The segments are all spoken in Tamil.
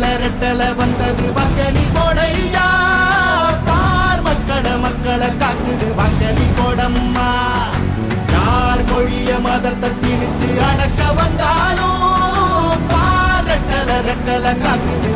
ரெட்டல ரெட்டல வந்தது வாக்களி போடையா? பார் மக்கள மக்களை காக்குது வாக்களி போடம்மா. யார் மொழிய மதத்தை திணிச்சு அடக்க வந்தாலும் பார் ரெட்டல ரெட்டல காக்குது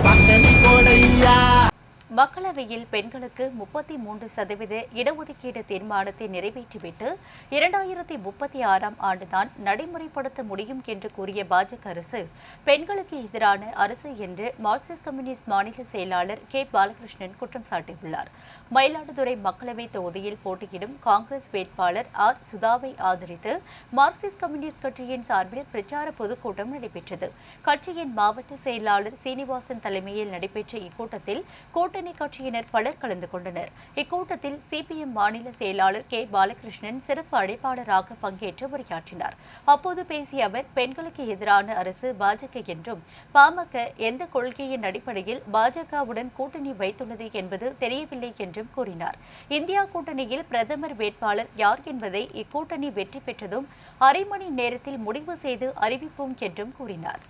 மக்களவையில் பெண்களுக்கு முப்பத்தி மூன்று சதவீத இடஒதுக்கீடு தீர்மானத்தை நிறைவேற்றிவிட்டு இரண்டாயிரத்தி முப்பத்தி ஆறாம் ஆண்டுதான் நடைமுறைப்படுத்த முடியும் என்று கூறிய பாஜக அரசு பெண்களுக்கு எதிரான அரசு என்று மார்க்சிஸ்ட் கம்யூனிஸ்ட் மாநில செயலாளர் கே. பாலகிருஷ்ணன் குற்றம் சாட்டியுள்ளார். மயிலாடுதுறை மக்களவை தொகுதியில் போட்டியிடும் காங்கிரஸ் வேட்பாளர் ஆர். சுதாவை ஆதரித்து மார்க்சிஸ்ட் கம்யூனிஸ்ட் கட்சியின் சார்பில் பிரச்சார பொதுக்கூட்டம் நடைபெற்றது. கட்சியின் மாவட்ட செயலாளர் சீனிவாசன் தலைமையில் நடைபெற்ற இக்கூட்டத்தில் கூட்டணி கட்சியினர் பலர் கலந்து கொண்டனர். இக்கூட்டத்தில் சிபிஎம் மாநில செயலாளர் கே. பாலகிருஷ்ணன் சிறப்பு அழைப்பாளராக பங்கேற்று உரையாற்றினார். அப்போது பேசிய அவர் பெண்களுக்கு எதிரான அரசு பாஜக என்றும் பாமக எந்த கொள்கையின் அடிப்படையில் பாஜகவுடன் கூட்டணி வைத்துள்ளது என்பது தெரியவில்லை என்றும் கூறினார். இந்தியா கூட்டணியில் பிரதமர் வேட்பாளர் யார் என்பதை இக்கூட்டணி வெற்றி பெற்றதும் அரை மணி நேரத்தில் முடிவு செய்து அறிவிப்போம் என்றும் கூறினார்.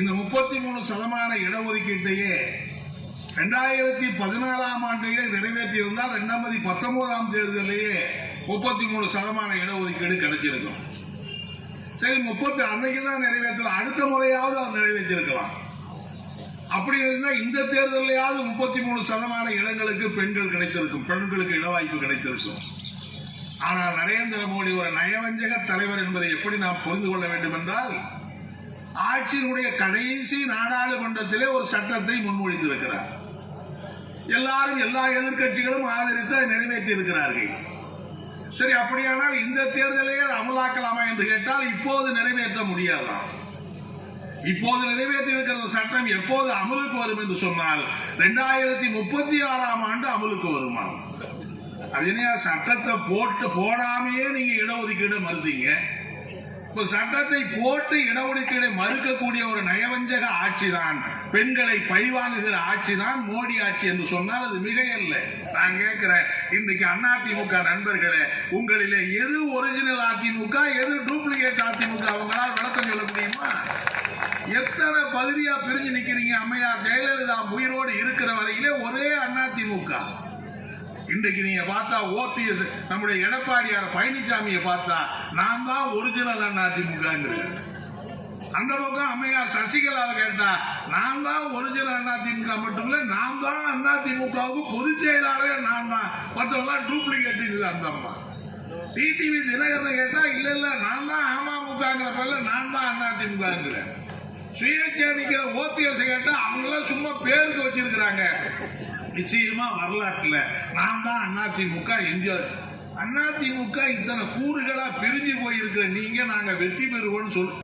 இந்த முப்பத்தி மூணு சதமான இடஒதுக்கீட்டையே ரெண்டாயிரத்தி பதினாலாம் ஆண்டையே நிறைவேற்றியிருந்தால் ரெண்டாவது பத்தொன்பதாம் தேர்தலையே முப்பத்தி மூணு சதமான இடஒதுக்கீடு கிடைச்சிருக்கும். சரி முப்பத்தி அன்னைக்கு தான் நிறைவேற்றலாம். அடுத்த முறையாவது அவர் நிறைவேற்றிருக்கலாம் அப்படி இருந்தா இந்த தேர்தலையாவது முப்பத்தி மூணு சதமான இடங்களுக்கு பெண்கள் கிடைத்திருக்கும். பெண்களுக்கு இடவாய்ப்பு கிடைத்திருக்கும். ஆனால் நரேந்திர மோடி ஒரு நயவஞ்சக தலைவர் என்பதை எப்படி நாம் புரிந்து கொள்ள வேண்டும் என்றால் ஆட்சியினுடைய கடைசி நாடாளுமன்றத்திலே ஒரு சட்டத்தை முன்மொழிந்திருக்கிறார். எல்லாரும் எல்லா எதிர்க்கட்சிகளும் ஆதரித்து அதை நிறைவேற்றி இருக்கிறார்கள் சரி அப்படியானால் இந்த தேர்தலையே அமலாக்கலாமா என்று கேட்டால் இப்போது நிறைவேற்ற முடியாதான் இப்போது நிறைவேற்றி இருக்கிற சட்டம் எப்போது அமலுக்கு வரும் என்று சொன்னால் ரெண்டாயிரத்தி முப்பத்தி ஆறாம் ஆண்டு அமலுக்கு வருமா? அது சட்டத்தை போட்டு போடாமையே நீங்க இடஒதுக்கீடு மறுத்தீங்க? இப்ப சட்டத்தை போட்டு இடஒதுக்கீடை மறுக்கக்கூடிய ஒரு நயவஞ்சக ஆட்சி தான் பெண்களை பழிவாங்குகிற ஆட்சி தான் மோடி ஆட்சி என்று சொன்னால் அது மிகையல்ல. நான் கேட்கிறேன் இன்னைக்கு அதிமுக நண்பர்களே உங்களிலே எது ஒரிஜினல் அதிமுக எது டூப்ளிகேட் அதிமுக? அவங்களால் விளக்கம் சொல்ல முடியுமா? எத்தனை பகுதியா பிரிஞ்சு நிக்கிறீங்க அம்மையார் ஜெயலலிதா உயிரோடு இருக்கிற வரையிலே ஒரே அதிமுக இன்றைக்கு நீங்க பார்த்தா ஓபிஎஸ் நம்முடைய எடப்பாடியார் பழனிசாமியை பார்த்தா நான் தான் ஒரிஜினல் அதிமுக அந்த பக்கம் அம்மையார் சசிகலாவை கேட்டா நான் தான் ஒரிஜினல் அதிமுக மட்டும் இல்ல நான் தான் அதிமுகவுக்கு பொதுச் செயலாளரே நான் தான். மற்றவங்க டூப்ளிகேட் இது அந்த அம்மா. டிடிவி தினகரனை கேட்டா இல்ல இல்ல நான் தான் அமமுகங்கிற பேர்ல நான் தான் அதிமுகங்கிறேன் சுயேட்சையா நிக்கிற ஓபிஎஸ் கேட்டா அவங்களாம் சும்மா பேருக்கு வச்சிருக்கிறாங்க. நிச்சயமா வரலாற்றுல நான் தான் அதிமுக எம்ஜிஆர். அதிமுக இத்தனை கூறுகளா பிரிஞ்சு போயிருக்கிற நீங்க நாங்க வெற்றி பெறுவோம்னு சொல்லு